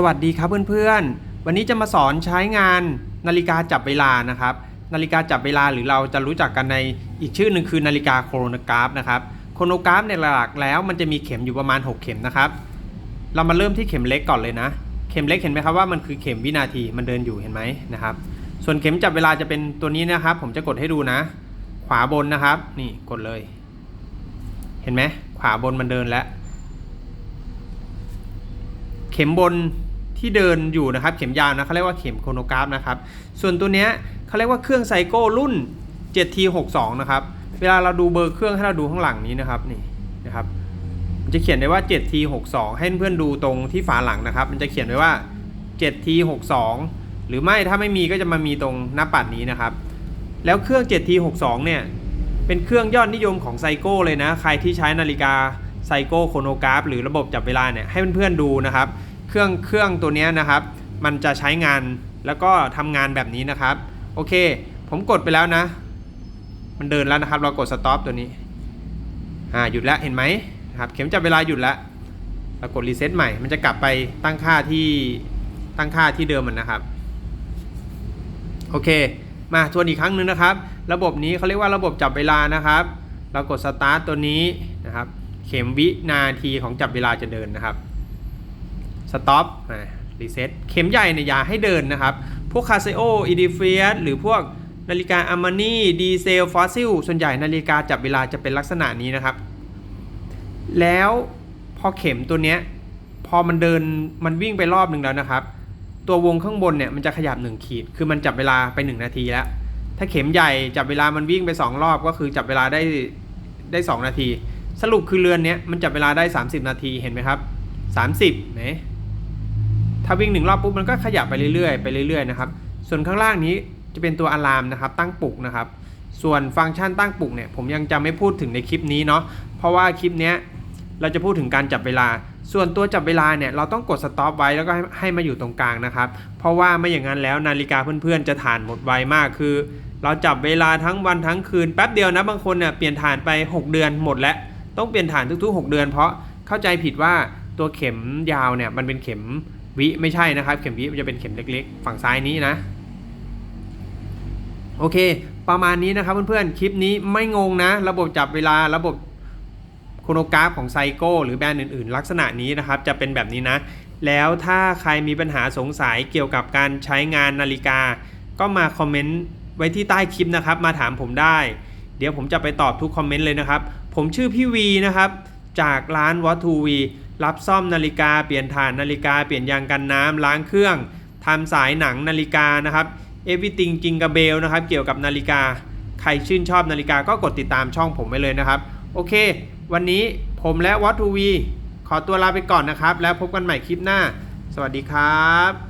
สวัสดีครับเพื่อนๆ วันนี้จะมาสอนใช้งานนาฬิกาจับเวลานะครับ นาฬิกาจับเวลาหรือเราจะรู้จักกันในอีกชื่อหนึ่งคือนาฬิกาโครโนกราฟนะครับโครโนกราฟในหลักแล้วมันจะมีเข็มอยู่ประมาณ 6 เข็มนะครับ เรามาเริ่มที่เข็มเล็กก่อนเลยนะ เข็มเล็กเห็นไหมครับว่ามันคือเข็มวินาทีมันเดินอยู่เห็นไหมนะครับ ส่วนเข็มจับเวลาจะเป็นตัวนี้นะครับ ผมจะกดให้ดูนะ ขวาบนนะครับ นี่กดเลย เห็นไหมขวาบนมันเดินแล้ว เข็มบน ที่เดินอยู่นะครับ เข็มยาวนะเขาเรียกว่าเข็มโครโนกราฟนะครับ ส่วนตัวเนี้ยเขาเรียกว่าเครื่องไซโก้รุ่น 7T62 นะครับ เวลาเราดูเบอร์เครื่องให้เราดูข้างหลังนี้นะครับนี่นะครับมันจะเขียนได้ว่า 7T62 ให้เพื่อนๆดูตรงที่ฝาหลังนะครับ มันจะเขียนไว้ว่า 7T62 หรือไม่ถ้าไม่มีก็จะมามีตรงหน้าปัดนี้นะครับ แล้วเครื่อง 7T62 เนี่ยเป็นเครื่องยอดนิยมของไซโก้เลยนะ ใครที่ใช้นาฬิกาไซโก้โครโนกราฟหรือระบบจับเวลาเนี่ยให้เพื่อนๆดูนะครับ เครื่องเครื่องตัวนี้นะครับ มันจะใช้งานแล้วก็ทำงานแบบนี้นะครับ โอเค ผมกดไปแล้วนะ มันเดินแล้วนะครับ เรากดสต็อปตัวนี้อ่าหยุดแล้วเห็นไหมนะครับเข็มจับเวลาหยุดแล้วเรากดรีเซ็ตใหม่ มันจะกลับไปตั้งค่าที่ตั้งค่าที่เดิมมันนะครับ โอเค มาทวนอีกครั้งหนึ่งนะครับ ระบบนี้เขาเรียกว่าระบบจับเวลานะครับ เรากดสตาร์ทตัวนี้นะครับ เข็มวินาทีของจับเวลาจะเดินนะครับ สต็อปรีเซ็ตเข็มใหญ่เนี่ยอย่าให้เดินนะครับ พวกคาเซโออีดิเฟียสหรือพวกนาฬิกาอามานี่ดีเซลฟอสซิลส่วนใหญ่นาฬิกาจับเวลาจะเป็นลักษณะนี้นะครับ แล้วพอเข็มตัวเนี้ยพอมันเดินมันวิ่งไปรอบหนึ่งแล้วนะครับ ตัววงข้างบนเนี่ยมันจะขยับ 1 ขีด คือมันจับเวลาไป 1 นาทีแล้ว ถ้าเข็มใหญ่จับเวลามันวิ่งไป 2 รอบก็คือจับเวลาได้ได้ 2 นาที สรุปคือเรือนเนี้ยมันจับเวลาได้ 30 นาทีเห็นไหมครับ 30ไหน ถ้าวิ่งหนึ่งรอบปุ๊บมันก็ขยับไปเรื่อยๆไปเรื่อยๆนะครับ ส่วนข้างล่างนี้จะเป็นตัวอะลามนะครับ ตั้งปลุกนะครับ ส่วนฟังก์ชันตั้งปลุกเนี่ยผมยังจะไม่พูดถึงในคลิปนี้เนาะ เพราะว่าคลิปเนี้ยเราจะพูดถึงการจับเวลา ส่วนตัวจับเวลาเนี่ยเราต้องกดสต็อปไว้แล้วก็ให้ให้มาอยู่ตรงกลางนะครับ เพราะว่าไม่อย่างนั้นแล้วนาฬิกาเพื่อนๆจะถ่านหมดไวมากคือ เราจับเวลาทั้งวันทั้งคืนแป๊บเดียวนะบางคนเนี่ยเปลี่ยนถ่านไป 6 เดือนหมดแล้วต้องเปลี่ยนถ่านทุกๆ 6 เดือน เพราะเข้าใจผิดว่าตัวเข็มยาวเนี่ยมันเป็นเข็ม วิไม่ใช่นะครับ เข็มวิมันจะเป็นเข็มเล็กๆ ฝั่งซ้ายนี้นะ โอเค ประมาณนี้นะครับเพื่อนๆ คลิปนี้ไม่งงนะ ระบบจับเวลาระบบโครโนกราฟของไซโก้หรือแบรนด์อื่นๆ ลักษณะนี้นะครับ จะเป็นแบบนี้นะ แล้วถ้าใครมีปัญหาสงสัยเกี่ยวกับการใช้งานนาฬิกา ก็มาคอมเมนต์ไว้ที่ใต้คลิปนะครับ มาถามผมได้ เดี๋ยวผมจะไปตอบทุกคอมเมนต์เลยนะครับ ผมชื่อพี่วีนะครับ จากร้านวัตทูวี รับซ่อมนาฬิกาเปลี่ยนถ่านนาฬิกาเปลี่ยนยางกันน้ำล้างเครื่องทำสายหนังนาฬิกานะครับ Everything จิงกะเบลนะครับ เกี่ยวกับนาฬิกา ใครชื่นชอบนาฬิกาก็กดติดตามช่องผมไปเลยนะครับ โอเค วันนี้ผมและวัตทูวีขอตัวลาไปก่อนนะครับ แล้วพบกันใหม่คลิปหน้า สวัสดีครับ